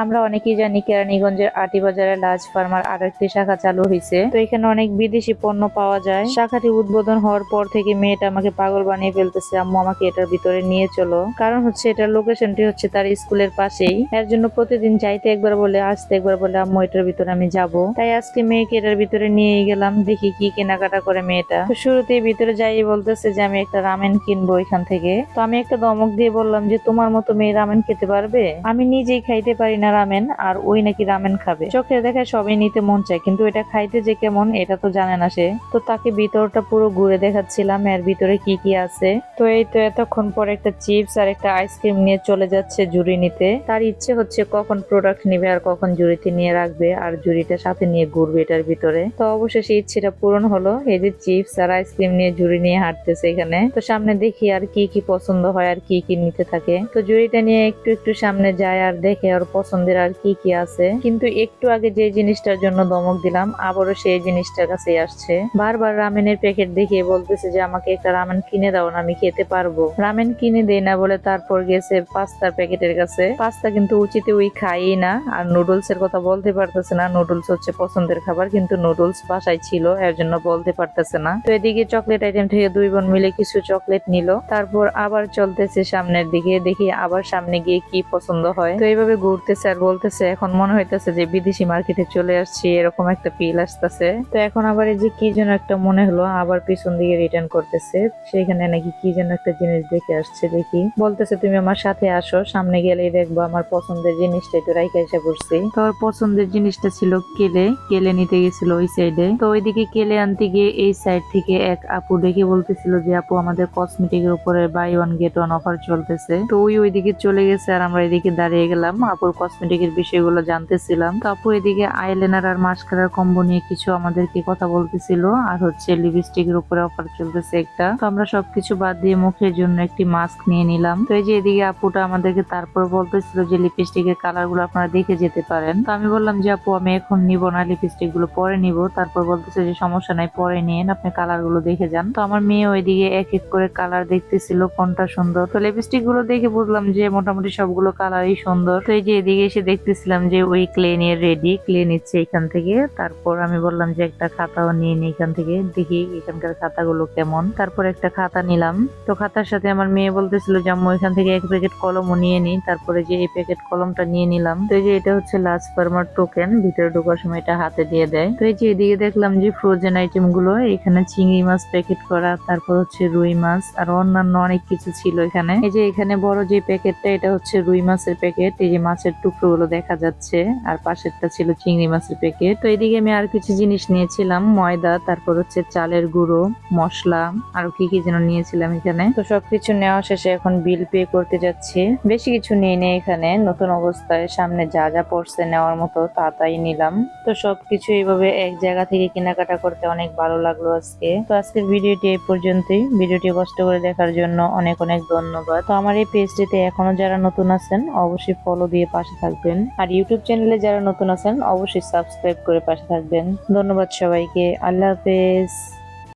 আমরা অনেকেই জানি কেরানীগঞ্জের আটি বাজারে লাজ ফার্মার আর একটি শাখা চালু হয়েছে। তো এখানে অনেক বিদেশি পণ্য পাওয়া যায়। শাখাটি উদ্বোধন হওয়ার পর থেকে মেয়েটা আমাকে পাগল বানিয়ে ফেলতেছে। আম্মু, আমাকে এটার ভিতরে নিয়ে চলো। কারণ হচ্ছে এটার লোকেশনটি হচ্ছে তার স্কুলের পাশেই। এর জন্য প্রতিদিন যাইতে একবার বলে, আসতে একবার বলে, আম্মু, এটার ভিতরে আমি যাব। তাই আজকে মেয়েকে এটার ভিতরে নিয়ে গেলাম। দেখি কি কেনাকাটা করে মেয়েটা। তো শুরুতেই ভিতরে যাই বলতেছে যে, আমি একটা রামেন কিনবো এখান থেকে। তো আমি একটা দমক দিয়ে বললাম যে, তোমার মতো মেয়ে রামেন খেতে পারবে? আমি নিজেই খাইতে পারি না রামেন, আর ওই নাকি রামেন খাবে। চোখে দেখায় সবই নিতে মন চায়, কিন্তু এটা খাইতে যে কেমন, এটা তো জানে না সে। তো তাকে ভিতরটা পুরো ঘুরে দেখাচ্ছিলাম, এর ভিতরে কি কি আছে। তো এই তো এতক্ষণ পর একটা চিপস আর একটা আইসক্রিম নিয়ে চলে যাচ্ছে জুড়ি নিতে। তার ইচ্ছে হচ্ছে কখন প্রোডাক্ট নিবে আর কখন জুড়িতে নিয়ে রাখবে, আর জুড়িটা সাথে নিয়ে ঘুরবে এটার ভিতরে। তো অবশেষে ইচ্ছেটা পূরণ হলো, এই যে চিপস আর আইসক্রিম নিয়ে জুড়ি নিয়ে হাঁটতেছে এখানে। তো সামনে দেখি আর কি কি পছন্দ হয় আর কি কি নিতে থাকে। তো জুড়িটা নিয়ে একটু একটু সামনে যায় আর দেখে ওর পছন্দের আর কি কি আছে। কিন্তু একটু আগে যে জিনিসটার জন্য দমক দিলাম, আবারও সেই জিনিসটার কাছে আসছে। বারবার রামেনের প্যাকেট দেখিয়ে বলতেছে যে, আমাকে একটা রামেন কিনে দাও না, আমি খেতে পারব। রামেন কিনে দেয় না বলে তারপর গেছে পাস্তার প্যাকেটের কাছে। পাস্তা কিন্তু উচিত ওই খাই না। আর নুডলস এর কথা বলতে পারতেছে না। নুডলস হচ্ছে পছন্দের খাবার, কিন্তু নুডলস বাসায় ছিল, এর জন্য বলতে পারতেছে না। তো এদিকে চকলেট আইটেম থেকে দুই বোন মিলে কিছু চকলেট নিল। তারপর আবার চলতেছে সামনের দিকে, দেখি আবার সামনে গিয়ে কি পছন্দ হয়। তো এইভাবে ঘুরতেছে আর বলতেছে, এখন মনে হইতেছে যে বিদেশি মার্কেটে চলে আসছি, এরকম একটা ফিল আসতেছে। তো এখন আবার এই যে কি যেন একটা মনে হলো, আবার পিছন দিকে রিটার্ন করতেছে। সেখানে নাকি কি যেন একটা জিনিস দেখে আসছে, দেখি। বলতেছে, তুমি আমার সাথে আসো, সামনে গেলেই দেখব আমার পছন্দের জিনিসটা, একটু রাইখা এসে পড়ছি তো ওর পছন্দের জিনিসটা ছিল কেলে কেলে নিতে গেছিল ওই সাইডে তো ওইদিকে কেলে আনতে গিয়ে এই সাইড থেকে এক আপু ডেকে বলতেছিল যে, আপু, আমাদের কসমেটিক এর উপরে buy one get one offer চলতেছে। তো ওই ওইদিকে চলে গেছে আর আমরা এদিকে দাঁড়িয়ে গেলাম, আপুর কসমেটিক এর বিষয়গুলো জানতেছিলাম। তো আপু এদিকে আইলাইনার আর মাস্কারার কম্বো নিয়ে কিছু আমাদেরকে কথা বলতেছিল। আর হচ্ছে লিপস্টিক এর উপরে অফার চলতেছে একটা। তো আমরা সবকিছু বাদ দিয়ে মুখের জন্য একটি মাস্ক নিয়ে নিলাম। তো এই যে এদিকে আপুটা আমাদেরকে তারপর বলতেছিল যে লিপস্টিক এর কালারগুলো আপনারা দেখে যেতে পারেন। তো আমি বললাম যে, আপু, আমি এখন নিব না লিপস্টিকগুলো পরে নিব। তারপর বলতেছে যে, সমস্যা নাই, পরে নিন আপনি কালারগুলো দেখে যান। তো আমার মেয়ে ওইদিকে এক এক করে কালার দেখতেছিল, কোনটা সুন্দর। তো লিপস্টিকগুলো দেখে বুঝলাম যে, মোটামুটি সবগুলো কালারই সুন্দর। তো এই যে এদিকে এসে দেখতেছিলাম যে ওই ক্লে নিয়ে রেডি ক্লে নিচ্ছে এখান থেকে। তারপর আমি বললাম যে একটা খাতাও নিয়ে নি এখান থেকে, দেখি এখানকার খাতাগুলো কেমন। তারপর একটা খাতা নিলাম। তো খাতার সাথে আমার মেয়ে বলতেছিল যে, আম্মু, এখান থেকে এক প্যাকেট কলমও নিয়ে নিই তারপরে যে এই প্যাকেট কলমটা নিয়ে নিলাম। তো এই যে এটা হচ্ছে লাস্ট ফার্মার টোকেন ভিতরে ঢোকার সময় এটা হাতে দিয়ে দেয়। তো এই যে এদিকে দেখলাম যে ফ্রোজেন আইটেমগুলো, এখানে চিংড়ি মাছ প্যাকেট করা, তারপর হচ্ছে রুই মাছ, আর অন্যান্য অনেক কিছু ছিল এখানে। এই যে এখানে বড় যে প্যাকেটটা এটা হচ্ছে রুই মাছের প্যাকেট এই যে মাছের টুকরো গুলো দেখা যাচ্ছে, আর পাশেরটা ছিল চিংড়ি মাছের প্যাকেট তো এদিকে আমি আর কিছু জিনিস নিয়েছিলাম, ময়দা, তারপর হচ্ছে চালের গুঁড়ো, মশলা, আরও কি কি যেন নিয়েছিলাম এখানে। তো সবকিছু নেওয়া শেষে এখন বিল পে করতে যাচ্ছি। বেশি কিছু নিয়ে নেই এখানে, নতুন অবস্থায় সামনে যা যা পড়ছে নেওয়ার মতো তা তাই নিলাম। তো সবকিছু এইভাবে এক জায়গা থেকে কেনাকাটা করতে অনেক ভালো লাগল আজকে। তো আজকের ভিডিওটি এই পর্যন্তই। ভিডিওটি কষ্ট করে দেখার জন্য অনেক অনেক ধন্যবাদ। তো আমার এই পেজটিতে এখনও যারা নতুন আছেন, অবশ্যই ফলো দিয়ে পাশে থাকবেন। আর ইউটিউব চ্যানেলে যারা নতুন আছেন, অবশ্যই সাবস্ক্রাইব করে পাশে থাকবেন। ধন্যবাদ সবাইকে। আল্লাহ হাফেজ।